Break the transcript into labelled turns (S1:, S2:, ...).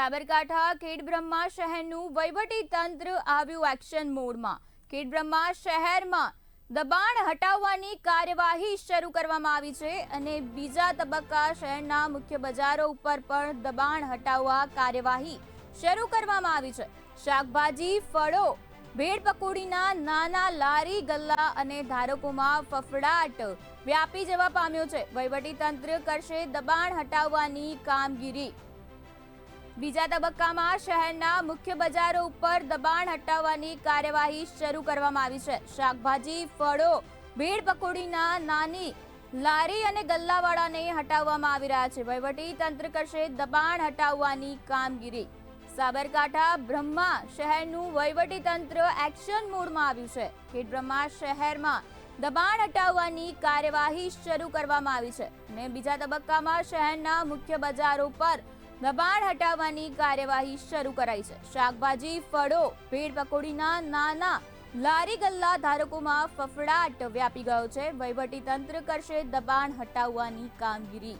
S1: સાબરકાંઠા ખેડબ્રહ્મા શહેરનું વહીવટી તંત્ર આવ્યું એક્શન મોડમાં. ખેડબ્રહ્મા શહેરમાં દબાણ હટાવવાની કાર્યવાહી શરૂ કરવામાં આવી છે અને બીજા તબક્કા શહેરના મુખ્ય બજારો ઉપર પણ દબાણ હટાવવા કાર્યવાહી શરૂ કરવામાં આવી છે. શાકભાજી, ફળો, ભેળ પકોડીના નાના લારી, ગલ્લા અને ધારકોમાં ફફડાટ વ્યાપી જવા પામ્યો છે. વહીવટી તંત્ર કરશે દબાણ હટાવવાની કામગીરી. બીજા તબક્કામાં શહેરના મુખ્ય બજારો ઉપર દબાણ હટાવવાની કાર્યવાહી શરૂ કરવામાં આવી છે. શાકભાજી, ફળો, ભેળ પકોડીના નાની લારી અને ગલ્લાવાળાને હટાવવામાં આવી રહ્યા છે. વહીવટી તંત્ર કરશે દબાણ હટાવવાની કામગીરી. સાબરકાંઠા, બ્રહ્મા શહેરનું વહીવટી તંત્ર એક્શન મોડમાં આવ્યું છે ખેડબ્રહ્મા શહેરમાં દબાણ હટાવવાની કાર્યવાહી શરૂ કરવામાં આવી છે. ને બીજા તબક્કામાં શહેરના મુખ્ય બજારો પર દબાણ હટાવવાની કાર્યવાહી શરૂ કરાઈ છે. શાકભાજી, ફળો, ભેળ પકોડીના નાના લારી ગલ્લા ધારકોમાં ફફડાટ વ્યાપી ગયો છે. વહીવટી તંત્ર કરશે દબાણ હટાવવાની કામગીરી.